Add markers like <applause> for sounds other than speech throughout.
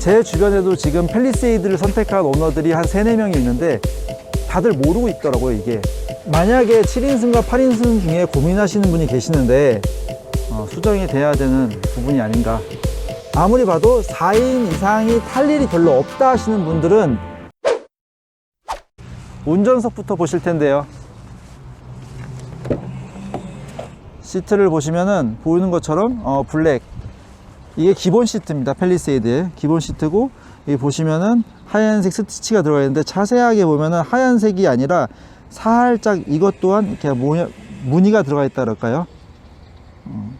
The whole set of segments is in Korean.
제 주변에도 지금 펠리세이드를 선택한 오너들이 한 3, 4명이 있는데 다들 모르고 있더라고요, 이게. 만약에 7인승과 8인승 중에 고민하시는 분이 계시는데 어, 수정이 돼야 되는 부분이 아닌가. 아무리 봐도 4인 이상이 탈 일이 별로 없다 하시는 분들은 운전석부터 보실 텐데요. 시트를 보시면은 보이는 것처럼 어, 블랙 이게 기본 시트입니다. 펠리세이드의 기본 시트고 여기 보시면은 하얀색 스티치가 들어가 있는데 자세하게 보면은 하얀색이 아니라 살짝 이것 또한 이렇게 무늬가 들어가 있다 그럴까요? 어,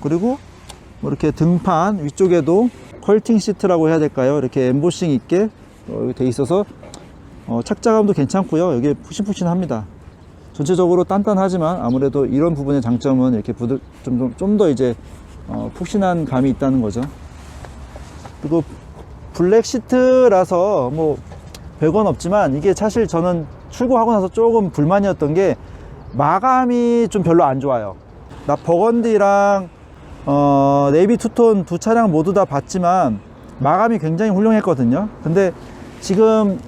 그리고 뭐 이렇게 등판 위쪽에도 컬팅 시트라고 해야 될까요? 이렇게 엠보싱 있게 어, 돼 있어서 어, 착자감도 괜찮고요. 여기 푸신푸신합니다. 전체적으로 단단하지만 아무래도 이런 부분의 장점은 이렇게 부들 좀좀 더 이제 어, 푹신한 감이 있다는 거죠. 그리고 블랙 시트라서 뭐 별건 없지만 이게 사실 저는 출고하고 나서 조금 불만이었던 게 마감이 좀 별로 안 좋아요. 나 버건디랑 어, 네이비 투톤 두 차량 모두 다 봤지만 마감이 굉장히 훌륭했거든요. 근데 지금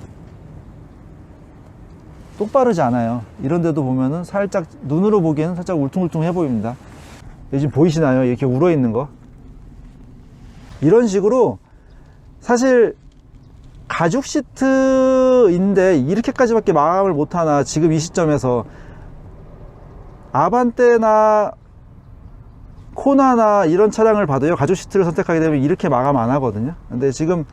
똑바르지 않아요. 이런 데도 보면은 살짝 눈으로 보기에는 살짝 울퉁불퉁해 보입니다. 요즘 보이시나요? 이렇게 울어 있는 거. 이런 식으로 사실 가죽 시트인데 이렇게까지밖에 마감을 못 하나 지금 이 시점에서 아반떼나 코나나 이런 차량을 봐도요 가죽 시트를 선택하게 되면 이렇게 마감 안 하거든요 근데 지금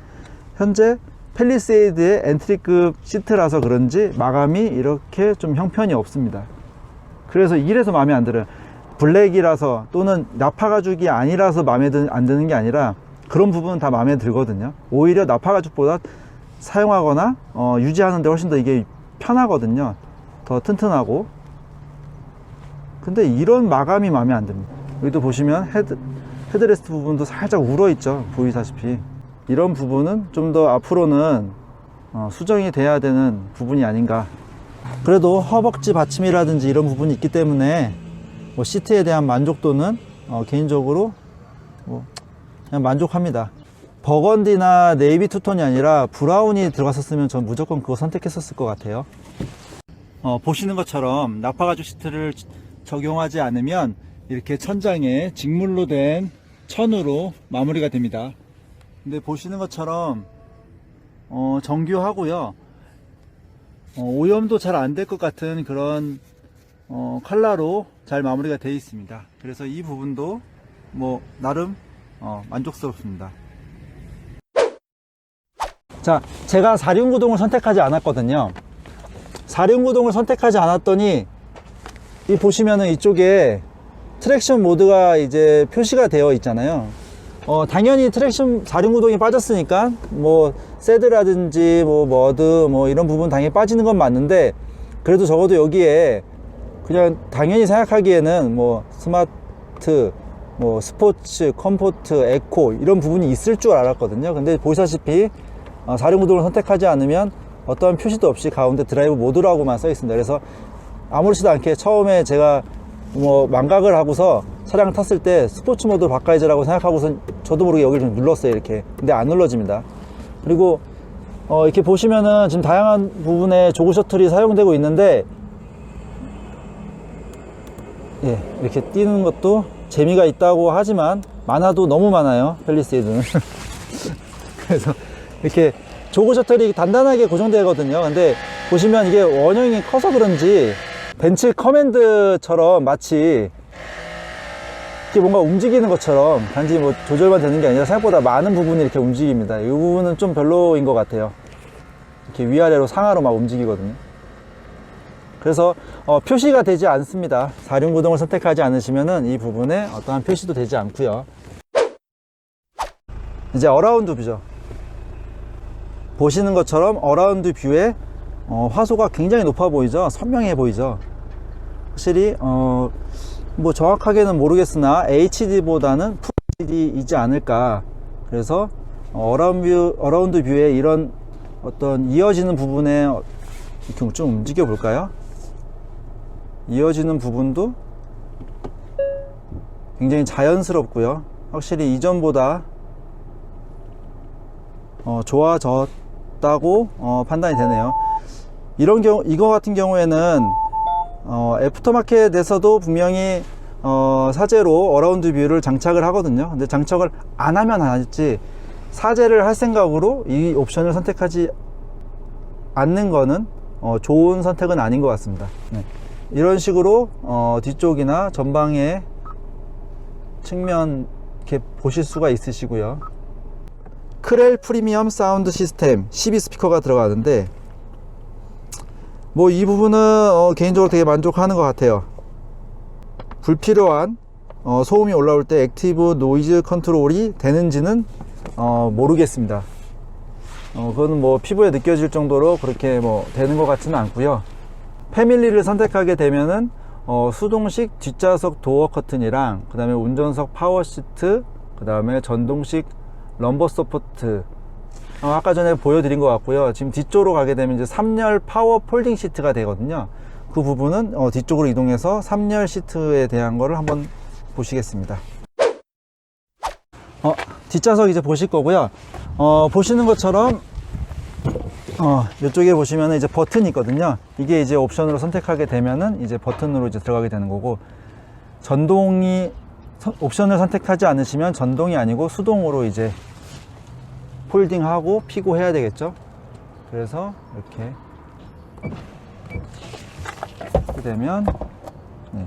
현재 펠리세이드의 엔트리급 시트라서 그런지 마감이 이렇게 좀 형편이 없습니다 그래서 이래서 마음에 안 들어요 블랙이라서 또는 나파 가죽이 아니라서 마음에 드, 안 드는 게 아니라 그런 부분은 다 마음에 들거든요. 오히려 나파 가죽보다 사용하거나 어, 유지하는데 훨씬 더 이게 편하거든요. 더 튼튼하고. 근데 이런 마감이 마음에 안 듭니다. 여기도 보시면 헤드, 헤드레스트 부분도 살짝 울어 있죠 보이다시피. 이런 부분은 좀 더 앞으로는 어, 수정이 돼야 되는 부분이 아닌가. 그래도 허벅지 받침이라든지 이런 부분이 있기 때문에 뭐 시트에 대한 만족도는 어, 개인적으로 뭐 그냥 만족합니다 버건디나 네이비 투톤이 아니라 브라운이 들어갔었으면 전 무조건 그거 선택했었을 것 같아요 어, 보시는 것처럼 나파가죽 시트를 적용하지 않으면 이렇게 천장에 직물로 된 천으로 마무리가 됩니다. 근데 보시는 것처럼 어, 정교하고요. 어, 오염도 잘 안 될 것 같은 그런 어, 컬러로 잘 마무리가 되어 있습니다. 그래서 이 부분도 뭐 나름 어, 만족스럽습니다. 자, 제가 사륜구동을 선택하지 않았거든요. 사륜구동을 선택하지 않았더니 이 보시면은 이쪽에 트랙션 모드가 이제 표시가 되어 있잖아요. 어, 당연히 트랙션 사륜구동이 빠졌으니까 뭐 세드라든지 뭐 머드 뭐 이런 부분 당연히 빠지는 건 맞는데 그래도 적어도 여기에 그냥 당연히 생각하기에는 뭐 스마트 뭐 스포츠 컴포트 에코 이런 부분이 있을 줄 알았거든요. 근데 보시다시피 어, 사륜구동을 선택하지 않으면 어떠한 표시도 없이 가운데 드라이브 모드라고만 써 있습니다. 그래서 아무렇지도 않게 처음에 제가 뭐 망각을 하고서 차량 탔을 때 스포츠 모드 바꿔야지라고 생각하고서 저도 모르게 여기를 좀 눌렀어요 이렇게 근데 안 눌러집니다 그리고 어 이렇게 보시면은 지금 다양한 부분에 조그 셔틀이 사용되고 있는데 예 이렇게 뛰는 것도 재미가 있다고 하지만 많아도 너무 많아요 펠리세이드는 <laughs> 그래서 이렇게 조그 셔틀이 단단하게 고정되거든요 근데 보시면 이게 원형이 커서 그런지 벤츠 커맨드처럼 마치 이렇게 뭔가 움직이는 것처럼 단지 뭐 조절만 되는 게 아니라 생각보다 많은 부분이 이렇게 움직입니다. 이 부분은 좀 별로인 것 같아요. 이렇게 위아래로 상하로 막 움직이거든요. 그래서 어, 표시가 되지 않습니다. 사륜구동을 선택하지 않으시면은 이 부분에 어떠한 표시도 되지 않고요. 이제 어라운드 뷰죠. 보시는 것처럼 어라운드 뷰에 어, 화소가 굉장히 높아 보이죠. 선명해 보이죠. 확실히 어, 뭐 정확하게는 모르겠으나 HD보다는 FHD이지 않을까. 그래서 어라운드, 뷰, 어라운드 뷰에 이런 어떤 이어지는 부분에 이렇게 좀 움직여 볼까요? 이어지는 부분도 굉장히 자연스럽고요. 확실히 이전보다 어, 좋아졌다고 어, 판단이 되네요. 이런 경우 이거 같은 경우에는 어, 애프터마켓에서도 분명히 어, 사제로 어라운드 뷰를 장착을 하거든요. 근데 장착을 안 하면 안 했지 사제를 할 생각으로 이 옵션을 선택하지 않는 거는 어, 좋은 선택은 아닌 것 같습니다. 네. 이런 식으로 어, 뒤쪽이나 전방에 측면 이렇게 보실 수가 있으시고요. 크렐 프리미엄 사운드 시스템 12 스피커가 들어가는데 뭐 이 부분은 어, 개인적으로 되게 만족하는 것 같아요. 불필요한 어, 소음이 올라올 때 액티브 노이즈 컨트롤이 되는지는 어, 모르겠습니다. 어, 그거는 뭐 피부에 느껴질 정도로 그렇게 뭐 되는 것 같지는 않고요. 패밀리를 선택하게 되면은 어, 수동식 뒷좌석 도어 커튼이랑 그 다음에 운전석 파워 시트 그 다음에 전동식 럼버 서포트 어, 아까 전에 보여드린 것 같고요. 지금 뒤쪽으로 가게 되면 이제 3열 파워 폴딩 시트가 되거든요. 그 부분은 어, 뒤쪽으로 이동해서 3열 시트에 대한 거를 한번 보시겠습니다. 어, 뒷좌석 이제 보실 거고요. 어, 보시는 것처럼 어, 이쪽에 보시면 이제 버튼이 있거든요. 이게 이제 옵션으로 선택하게 되면은 이제 버튼으로 이제 들어가게 되는 거고 전동이 선- 옵션을 선택하지 않으시면 전동이 아니고 수동으로 이제 폴딩하고 피고 해야 되겠죠. 그래서 이렇게 되면 네.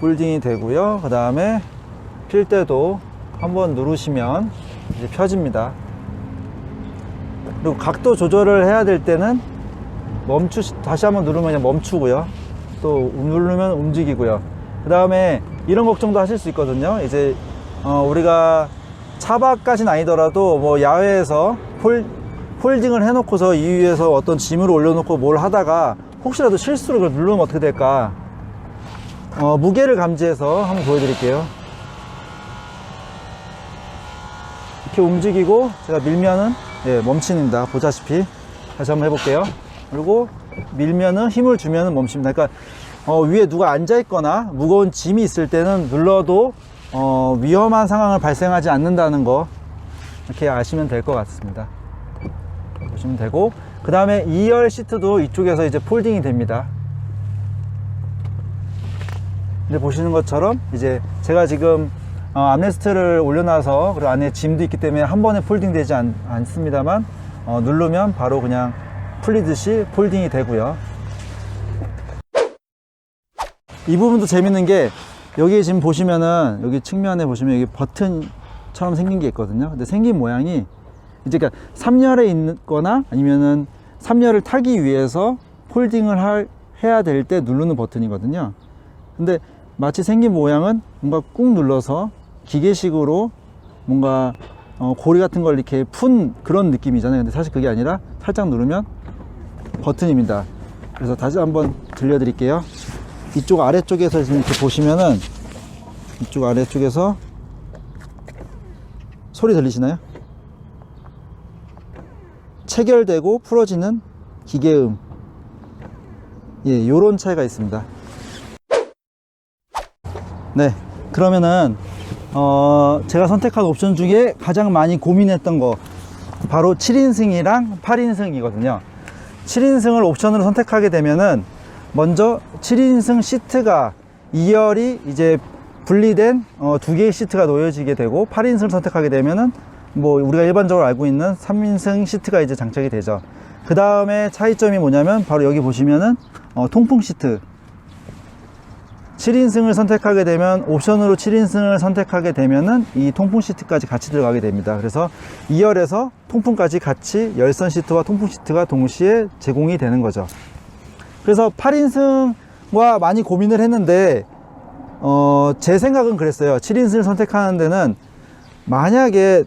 폴딩이 되고요. 그 다음에 필 때도 한번 누르시면 이제 펴집니다. 그리고 각도 조절을 해야 될 때는 멈추 다시 한번 누르면 그냥 멈추고요. 또 누르면 움직이고요. 그 다음에 이런 걱정도 하실 수 있거든요. 이제 어, 우리가 차박까지는 아니더라도 뭐 야외에서 폴, 폴딩을 해놓고서 이 위에서 어떤 짐을 올려놓고 뭘 하다가 혹시라도 실수로 누르면 어떻게 될까? 어, 무게를 감지해서 한번 보여드릴게요. 이렇게 움직이고 제가 밀면은 예, 멈춥니다. 보다시피 다시 한번 해볼게요. 그리고 밀면은 힘을 주면은 멈춥니다. 그러니까 어, 위에 누가 앉아 있거나 무거운 짐이 있을 때는 눌러도 어, 위험한 상황을 발생하지 않는다는 거 이렇게 아시면 될 것 같습니다. 보시면 되고 그 다음에 2열 시트도 이쪽에서 이제 폴딩이 됩니다. 근데 보시는 것처럼 이제 제가 지금 어, 암레스트를 올려놔서 그리고 안에 짐도 있기 때문에 한 번에 폴딩 되지 않, 않습니다만 어, 누르면 바로 그냥 풀리듯이 폴딩이 되고요. 이 부분도 재밌는 게 여기 지금 보시면은 여기 측면에 보시면 여기 버튼처럼 생긴 게 있거든요. 근데 생긴 모양이 이제 그러니까 3열에 있거나 아니면은 3열을 타기 위해서 폴딩을 할, 해야 될 때 누르는 버튼이거든요. 근데 마치 생긴 모양은 뭔가 꾹 눌러서 기계식으로 뭔가 어, 고리 같은 걸 이렇게 푼 그런 느낌이잖아요. 근데 사실 그게 아니라 살짝 누르면 버튼입니다. 그래서 다시 한번 들려 드릴게요. 이쪽 아래쪽에서 지금 이렇게 보시면은 이쪽 아래쪽에서 소리 들리시나요? 체결되고 풀어지는 기계음. 예, 요런 차이가 있습니다. 네. 그러면은, 어, 제가 선택한 옵션 중에 가장 많이 고민했던 거, 바로 7인승이랑 8인승이거든요. 7인승을 옵션으로 선택하게 되면은, 먼저 7인승 시트가 2열이 이제 분리된 어, 두 개의 시트가 놓여지게 되고, 8인승을 선택하게 되면은, 뭐, 우리가 일반적으로 알고 있는 3인승 시트가 이제 장착이 되죠. 그 다음에 차이점이 뭐냐면, 바로 여기 보시면은, 어, 통풍 시트. 7인승을 선택하게 되면 옵션으로 7인승을 선택하게 되면은 이 통풍 시트까지 같이 들어가게 됩니다. 그래서 2열에서 통풍까지 같이 열선 시트와 통풍 시트가 동시에 제공이 되는 거죠. 그래서 8인승과 많이 고민을 했는데 어, 제 생각은 그랬어요. 7인승을 선택하는 데는 만약에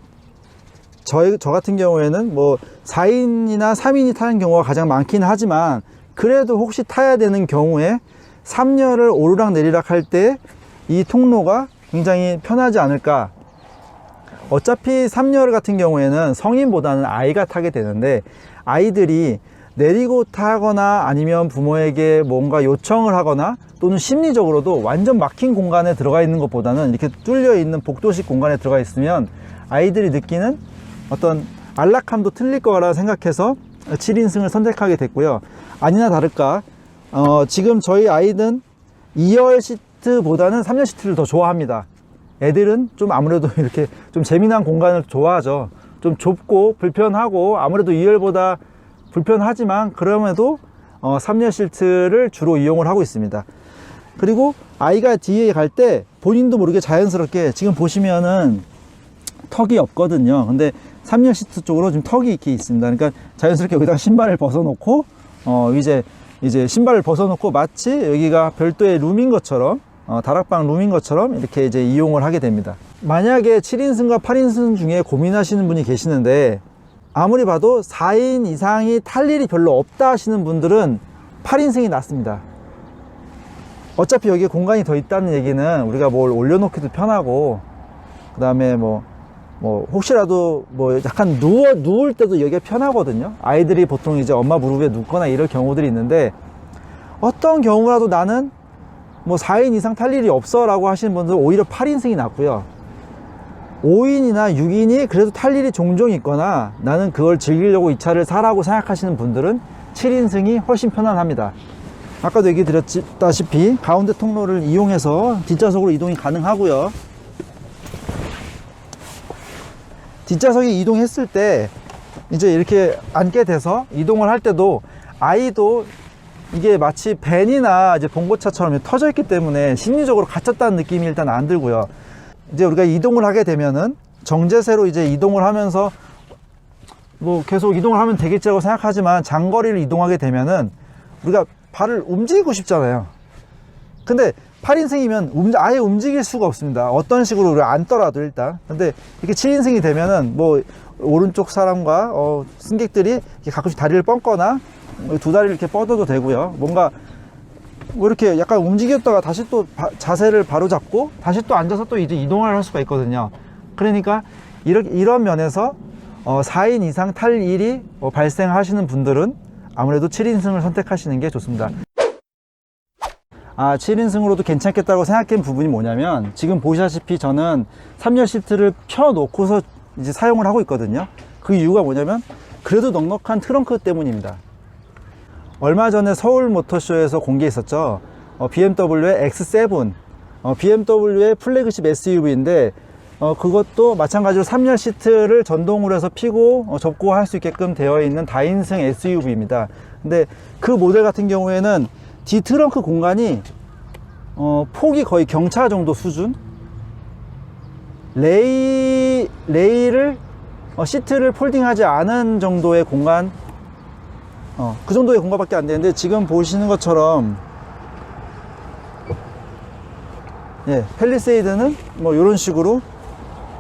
저, 저 같은 경우에는 뭐 4인이나 3인이 타는 경우가 가장 많긴 하지만 그래도 혹시 타야 되는 경우에 3열을 오르락 내리락 할 때 이 통로가 굉장히 편하지 않을까. 어차피 3열 같은 경우에는 성인보다는 아이가 타게 되는데 아이들이 내리고 타거나 아니면 부모에게 뭔가 요청을 하거나 또는 심리적으로도 완전 막힌 공간에 들어가 있는 것보다는 이렇게 뚫려 있는 복도식 공간에 들어가 있으면 아이들이 느끼는 어떤 안락함도 틀릴 거라 생각해서 7인승을 선택하게 됐고요. 아니나 다를까 어, 지금 저희 아이는 2열 시트보다는 3열 시트를 더 좋아합니다. 애들은 좀 아무래도 <laughs> 이렇게 좀 재미난 공간을 좋아하죠. 좀 좁고 불편하고 아무래도 2열보다 불편하지만 그럼에도 어, 3열 시트를 주로 이용을 하고 있습니다. 그리고 아이가 뒤에 갈 때 본인도 모르게 자연스럽게 지금 보시면은 턱이 없거든요. 근데 3열 시트 쪽으로 지금 턱이 이렇게 있습니다. 그러니까 자연스럽게 여기다가 신발을 벗어놓고 어 이제 이제 신발을 벗어놓고 마치 여기가 별도의 룸인 것처럼 어, 다락방 룸인 것처럼 이렇게 이제 이용을 하게 됩니다. 만약에 7인승과 8인승 중에 고민하시는 분이 계시는데 아무리 봐도 4인 이상이 탈 일이 별로 없다 하시는 분들은 8인승이 낫습니다. 어차피 여기에 공간이 더 있다는 얘기는 우리가 뭘 올려놓기도 편하고 그 다음에 뭐, 뭐 혹시라도 뭐 약간 누워 누울 때도 여기가 편하거든요. 아이들이 보통 이제 엄마 무릎에 눕거나 이럴 경우들이 있는데 어떤 경우라도 나는 뭐 4인 이상 탈 일이 없어 라고 하시는 분들은 오히려 8인승이 낫고요. 5인이나 6인이 그래도 탈 일이 종종 있거나 나는 그걸 즐기려고 이 차를 사라고 생각하시는 분들은 7인승이 훨씬 편안합니다. 아까도 얘기 드렸다시피 가운데 통로를 이용해서 뒷좌석으로 이동이 가능하고요. 뒷좌석에 이동했을 때 이제 이렇게 앉게 돼서 이동을 할 때도 아이도 이게 마치 벤이나 이제 봉고차처럼 터져 있기 때문에 심리적으로 갇혔다는 느낌이 일단 안 들고요. 이제 우리가 이동을 하게 되면은 정제세로 이제 이동을 하면서 뭐 계속 이동을 하면 되겠지라고 생각하지만 장거리를 이동하게 되면은 우리가 발을 움직이고 싶잖아요. 근데 8인승이면 움, 아예 움직일 수가 없습니다. 어떤 식으로 우리가 앉더라도 일단. 근데 이렇게 7인승이 되면은 뭐 오른쪽 사람과 어, 승객들이 가끔씩 다리를 뻗거나 두 다리를 이렇게 뻗어도 되고요. 뭔가 뭐 이렇게 약간 움직였다가 다시 또 바- 자세를 바로 잡고 다시 또 앉아서 또 이제 이동을 할 수가 있거든요. 그러니까 이렇게, 이런 면에서 어, 4인 이상 탈 일이 어, 발생하시는 분들은 아무래도 7인승을 선택하시는 게 좋습니다. 아, 7인승으로도 괜찮겠다고 생각한 부분이 뭐냐면 지금 보시다시피 저는 3열 시트를 펴 놓고서 이제 사용을 하고 있거든요. 그 이유가 뭐냐면 그래도 넉넉한 트렁크 때문입니다. 얼마 전에 서울 모터쇼에서 공개했었죠. 어, BMW의 X7, 어, BMW의 플래그십 SUV인데 어, 그것도 마찬가지로 3열 시트를 전동으로 해서 피고 어, 접고 할 수 있게끔 되어 있는 다인승 SUV입니다. 근데 그 모델 같은 경우에는 뒤 트렁크 공간이 어, 폭이 거의 경차 정도 수준 레이 레이를 어, 시트를 폴딩하지 않은 정도의 공간 어, 그 정도의 공간밖에 안 되는데 지금 보시는 것처럼 예, 펠리세이드는 뭐 이런 식으로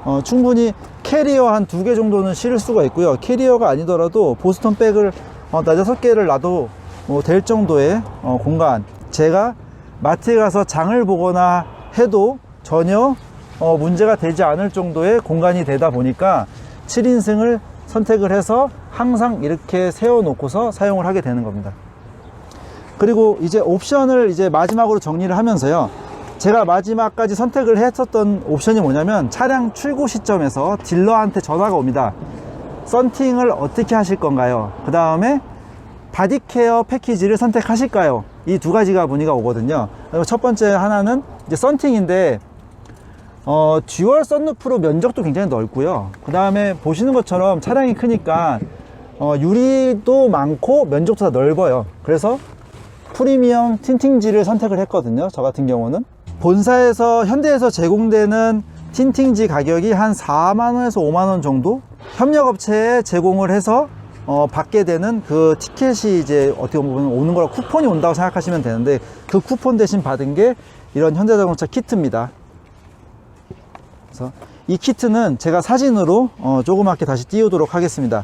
어, 충분히 캐리어 한 두 개 정도는 실을 수가 있고요. 캐리어가 아니더라도 보스턴 백을 어, 나저섯 개를 놔도 뭐 될 정도의 어, 공간. 제가 마트에 가서 장을 보거나 해도 전혀 어, 문제가 되지 않을 정도의 공간이 되다 보니까 7인승을 선택을 해서 항상 이렇게 세워 놓고서 사용을 하게 되는 겁니다. 그리고 이제 옵션을 이제 마지막으로 정리를 하면서요. 제가 마지막까지 선택을 했었던 옵션이 뭐냐면 차량 출고 시점에서 딜러한테 전화가 옵니다. 썬팅을 어떻게 하실 건가요? 그 다음에 바디케어 패키지를 선택하실까요? 이 두 가지가 문의가 오거든요. 첫 번째 하나는 이제 썬팅인데 어, 듀얼 썬루프로 면적도 굉장히 넓고요. 그 다음에 보시는 것처럼 차량이 크니까 어, 유리도 많고 면적도 다 넓어요. 그래서 프리미엄 틴팅지를 선택을 했거든요. 저 같은 경우는 본사에서 현대에서 제공되는 틴팅지 가격이 한 4만원에서 5만원 정도 협력업체에 제공을 해서 어, 받게 되는 그 티켓이 이제 어떻게 보면 오는 거라 쿠폰이 온다고 생각하시면 되는데 그 쿠폰 대신 받은 게 이런 현대자동차 키트입니다. 그래서 이 키트는 제가 사진으로 어, 조그맣게 다시 띄우도록 하겠습니다.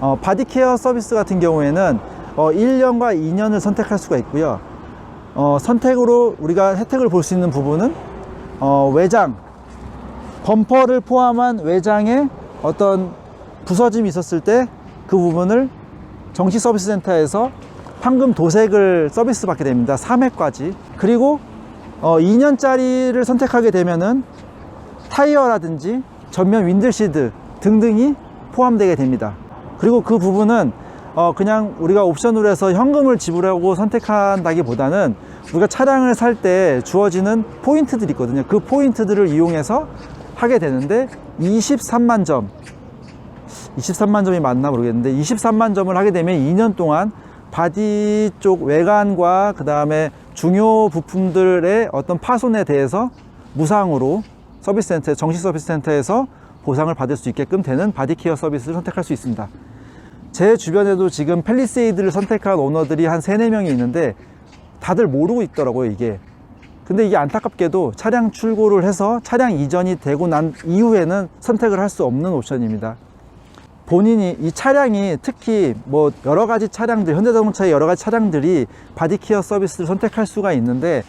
어, 바디케어 서비스 같은 경우에는 어, 1년과 2년을 선택할 수가 있고요. 어, 선택으로 우리가 혜택을 볼 수 있는 부분은 어, 외장, 범퍼를 포함한 외장에 어떤 부서짐이 있었을 때 그 부분을 정시 서비스 센터에서 황금 도색을 서비스 받게 됩니다. 3회까지. 그리고 어, 2년짜리를 선택하게 되면은 타이어라든지 전면 윈들시드 등등이 포함되게 됩니다. 그리고 그 부분은 어, 그냥 우리가 옵션으로 해서 현금을 지불하고 선택한다기보다는 우리가 차량을 살 때 주어지는 포인트들이 있거든요. 그 포인트들을 이용해서 하게 되는데 23만 점, 23만 점이 맞나 모르겠는데 23만 점을 하게 되면 2년 동안 바디 쪽 외관과 그 다음에 중요 부품들의 어떤 파손에 대해서 무상으로 서비스 센터, 정시 서비스 센터에서 보상을 받을 수 있게끔 되는 바디 케어 서비스를 선택할 수 있습니다. 제 주변에도 지금 펠리세이드를 선택한 오너들이 한 3, 4명이 있는데 다들 모르고 있더라고요, 이게. 근데 이게 안타깝게도 차량 출고를 해서 차량 이전이 되고 난 이후에는 선택을 할 수 없는 옵션입니다. 본인이 이 차량이 특히 뭐 여러 가지 차량들 현대자동차의 여러 가지 차량들이 바디케어 서비스를 선택할 수가 있는데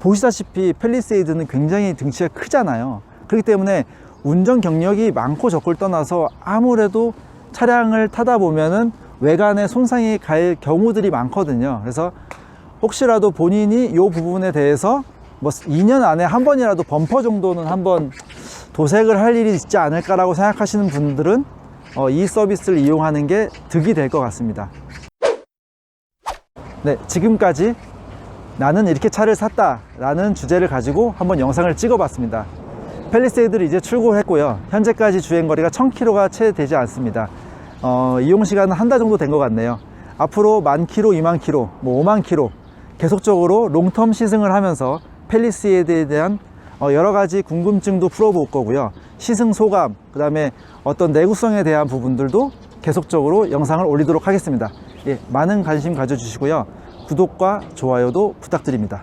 보시다시피 펠리세이드는 굉장히 등치가 크잖아요 그렇기 때문에 운전 경력이 많고 적고를 떠나서 아무래도 차량을 타다 보면은 외관에 손상이 갈 경우들이 많거든요 그래서 혹시라도 본인이 이 부분에 대해서 뭐 2년 안에 한 번이라도 범퍼 정도는 한번 도색을 할 일이 있지 않을까라고 생각하시는 분들은 어, 이 서비스를 이용하는 게 득이 될 것 같습니다. 네, 지금까지 나는 이렇게 차를 샀다 라는 주제를 가지고 한번 영상을 찍어 봤습니다. 펠리세이드를 이제 출고했고요. 현재까지 주행거리가 1000km가 채 되지 않습니다. 어, 이용 시간은 한 달 정도 된 것 같네요. 앞으로 만 킬로, 2만 킬로, 뭐 5만 킬로 계속적으로 롱텀 시승을 하면서 펠리세이드에 대한 어, 여러 가지 궁금증도 풀어볼 거고요. 시승 소감, 그 다음에 어떤 내구성에 대한 부분들도 계속적으로 영상을 올리도록 하겠습니다. 예, 많은 관심 가져주시고요. 구독과 좋아요도 부탁드립니다.